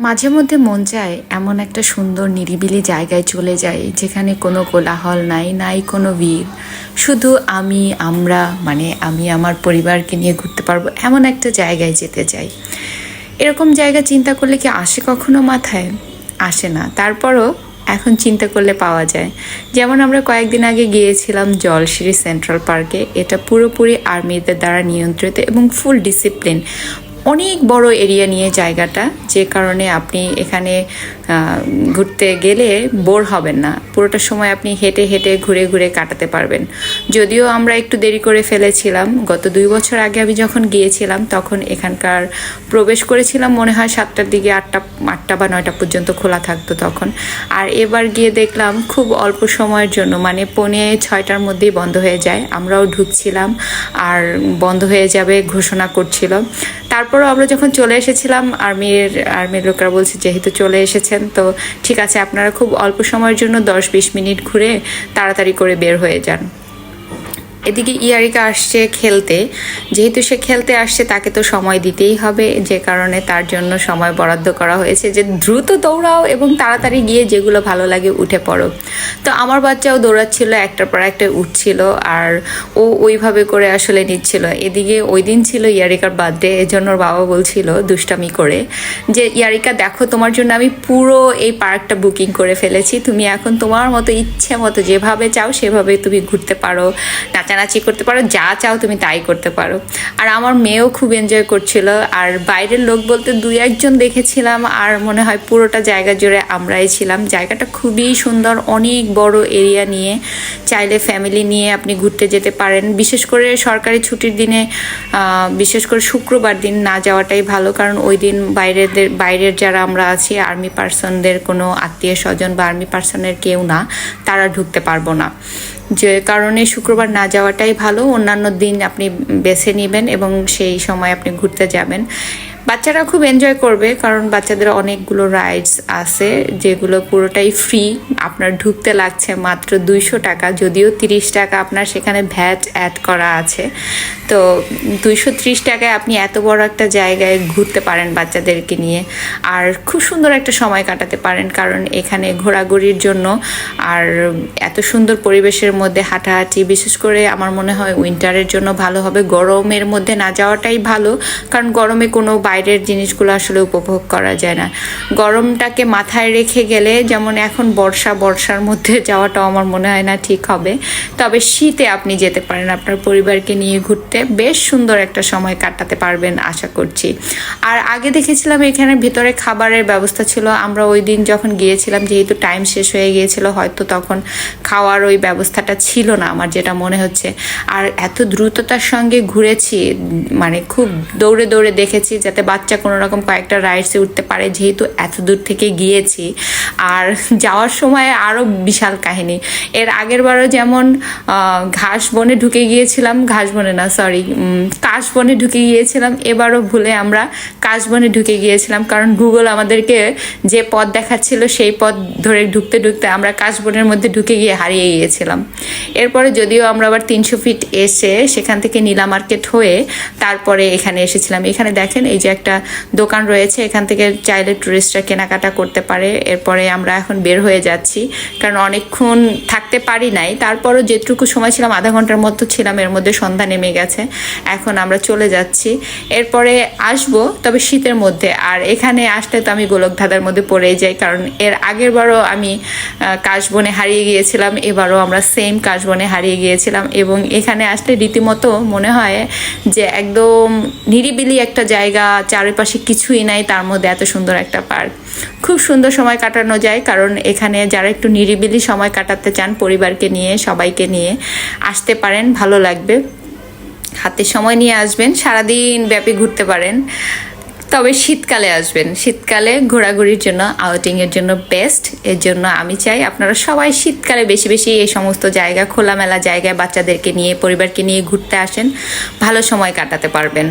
মাঝে মধ্যে মন চায় এমন একটা সুন্দর নিরিবিলি জায়গায় চলে যাই, যেখানে কোনো কোলাহল নাই নাই কোনো ভিড়। শুধু আমি, আমরা মানে আমি আমার পরিবারকে নিয়ে ঘুরতে পারব, এমন একটা জায়গায় যেতে চাই। এরকম জায়গা চিন্তা করলে কি আসে কখনো মাথায়? আসে না। তারপরও এখন চিন্তা করলে পাওয়া যায়। যেমন আমরা কয়েকদিন আগে গিয়েছিলাম জলশিরি সেন্ট্রাল পার্কে। এটা পুরোপুরি আর্মিদের দ্বারা নিয়ন্ত্রিত এবং ফুল ডিসিপ্লিন। অনেক বড় এরিয়া নিয়ে জায়গাটা, যে কারণে আপনি এখানে ঘুরতে গেলে বোর হবেন না। পুরোটা সময় আপনি হেঁটে হেঁটে ঘুরে ঘুরে কাটাতে পারবেন। যদিও আমরা একটু দেরি করে ফেলেছিলাম, গত দুই বছর আগে আমি যখন গিয়েছিলাম, তখন এখানকার প্রবেশ করেছিলাম, মনে হয় সাতটার দিকে আটটা আটটা বা নয়টা পর্যন্ত খোলা থাকতো তখন। আর এবার গিয়ে দেখলাম খুব অল্প সময়ের জন্য মানে পৌনে ছয়টার মধ্যেই বন্ধ হয়ে যায়। আমরাও ঢুকছিলাম, আর বন্ধ হয়ে যাবে ঘোষণা করছিল তারপরও আমরা যখন চলে এসেছিলাম, আর্মির আর্মির লোকরা বলছে যেহেতু চলে এসেছেন, তো ঠিক আছে, আপনারা খুব অল্প সময়ের জন্য দশ বিশ মিনিট ঘুরে তাড়াতাড়ি করে বের হয়ে যান। এদিকে ইয়ারিকা আসছে খেলতে। যেহেতু সে খেলতে আসছে, তাকে তো সময় দিতেই হবে। যে কারণে তার জন্য সময় বরাদ্দ করা হয়েছে যে দ্রুত দৌড়াও এবং তাড়াতাড়ি গিয়ে যেগুলো ভালো লাগে উঠে পড়ো। তো আমার বাচ্চাও দৌড়াচ্ছিল, একটার পর একটা উঠছিল আর ও ওইভাবে করে আসলে নিচ্ছিল। এদিকে ওই দিন ছিল ইয়ারিকার বার্থডে এজন্য ওর বাবা বলছিল দুষ্টামি করে যে, ইয়ারিকা, দেখো তোমার জন্য আমি পুরো এই পার্কটা বুকিং করে ফেলেছি। তুমি এখন তোমার মতো ইচ্ছে মতো যেভাবে চাও, সেভাবে তুমি ঘুরতে পারো। নাচানাচি করতে পারো, যা চাও তুমি তাই করতে পারো। আর আমার মেয়েও খুব এনজয় করছিল, আর বাইরের লোক বলতে দুই একজন দেখেছিলাম, আর মনে হয় পুরোটা জায়গা জুড়ে আমরাই ছিলাম। জায়গাটা খুবই সুন্দর, অনেক বড় এরিয়া নিয়ে। চাইলে ফ্যামিলি নিয়ে আপনি ঘুরতে যেতে পারেন। বিশেষ করে সরকারি ছুটির দিনে বিশেষ করে শুক্রবার দিন না যাওয়াটাই ভালো, কারণ ওই দিন বাইরেদের, বাইরের যারা আমরা আছি আর্মি পার্সনদের কোনো আত্মীয় স্বজন বা আর্মি পার্সনের কেউ না, তারা ঢুকতে পারব না। যে কারণে শুক্রবার না যাওয়াটাই ভালো। অন্যান্য দিন আপনি বেছে নেবেন এবং সেই সময় আপনি ঘুরতে যাবেন। বাচ্চারা খুব এনজয় করবে, কারণ বাচ্চাদের অনেকগুলো রাইডস আছে, যেগুলো পুরোটাই ফ্রি আপনার ঢুকতে লাগছে মাত্র দুইশো টাকা, যদিও তিরিশ টাকা আপনার সেখানে ভ্যাট অ্যাড করা আছে। তো দুইশো ত্রিশ টাকায় আপনি এত বড় একটা জায়গায় ঘুরতে পারেন বাচ্চাদেরকে নিয়ে, আর খুব সুন্দর একটা সময় কাটাতে পারেন, কারণ এখানে ঘোরাঘুরির জন্য আর এত সুন্দর পরিবেশের মধ্যে হাঁটাহাঁটি, বিশেষ করে আমার মনে হয় উইন্টারের জন্য ভালো হবে। গরমের মধ্যে না যাওয়াটাই ভালো, কারণ গরমে কোনো বাইরের জিনিসগুলো আসলে উপভোগ করা যায় না। গরমটাকে মাথায় রেখে গেলে যেমন এখন বর্ষা, বর্ষার মধ্যে যাওয়াটাও আমার মনে হয় না ঠিক হবে। তবে শীতে আপনি যেতে পারেন, আপনার পরিবারকে নিয়ে ঘুরতে। বেশ সুন্দর একটা সময় কাটাতে পারবেন আশা করছি। আর আগে দেখেছিলাম এখানে ভেতরে খাবারের ব্যবস্থা ছিল। আমরা ওই দিন যখন গিয়েছিলাম, যেহেতু টাইম শেষ হয়ে গিয়েছিল, হয়তো তখন খাওয়ার ওই ব্যবস্থাটা ছিল না আমার যেটা মনে হচ্ছে। আর এত দ্রুততার সঙ্গে ঘুরেছি মানে খুব দৌড়ে দৌড়ে দেখেছি যাতে বাচ্চা কোনো রকম কয়েকটা রাইডসে উঠতে পারে, যেহেতু এত দূর থেকে গিয়েছি। আর যাওয়ার সময় আরও বিশাল কাহিনী। এর আগের বারও যেমন ঘাস বনে ঢুকে গিয়েছিলাম, ঘাস বনে না সরি কাশ বনে ঢুকে গিয়েছিলাম। এবারও ভুলে আমরা কাশ বনে ঢুকে গিয়েছিলাম, কারণ গুগল আমাদেরকে যে পথ দেখাচ্ছিল, সেই পথ ধরে ঢুকতে ঢুকতে আমরা কাশ বনের মধ্যে ঢুকে গিয়ে হারিয়ে গিয়েছিলাম। এরপরে যদিও আমরা আবার তিনশো ফিট এসে সেখান থেকে নীলা মার্কেট হয়ে তারপরে এখানে এসেছিলাম। এখানে দেখেন, এই যে একটা দোকান রয়েছে, এখান থেকে চাইলে টুরিস্টরা কেনাকাটা করতে পারে। এরপরে আমরা এখন বের হয়ে যাচ্ছি, কারণ অনেকক্ষণ থাকতে পারি নাই। তারপরও যেটুকু সময় ছিলাম, আধা ঘণ্টার মতো ছিলাম, এর মধ্যে সন্ধ্যা নেমে গেছে। এখন আমরা চলে যাচ্ছি। এরপরে আসব, তবে শীতের মধ্যে। আর এখানে আসলে তো আমি গোলক ধাঁধার মধ্যে পড়েই যাই, কারণ এর আগের বারও আমি কাশবনে হারিয়ে গিয়েছিলাম, এবারও আমরা সেম কাশবনে হারিয়ে গিয়েছিলাম। এবং এখানে আসলে রীতিমতো মনে হয় যে একদম নিরিবিলি একটা জায়গা, চারিপাশে কিছুই নাই, তার মধ্যে এত সুন্দর একটা পার্ক। খুব সুন্দর সময় কাটানো যায়, কারণ এখানে যারা একটু নিরিবিলি সময় কাটাতে চান পরিবারকে নিয়ে, সবাইকে নিয়ে আসতে পারেন, ভালো লাগবে। হাতে সময় নিয়ে আসবেন, সারাদিন ব্যাপী ঘুরতে পারেন। তবে শীতকালে আসবেন। শীতকালে ঘোরাঘুরির জন্য আউটিংয়ের জন্য বেস্ট এর জন্য আমি চাই আপনারা সবাই শীতকালে বেশি বেশি এই সমস্ত জায়গা, খোলামেলা জায়গায় বাচ্চাদেরকে নিয়ে, পরিবারকে নিয়ে ঘুরতে আসেন। ভালো সময় কাটাতে পারবেন।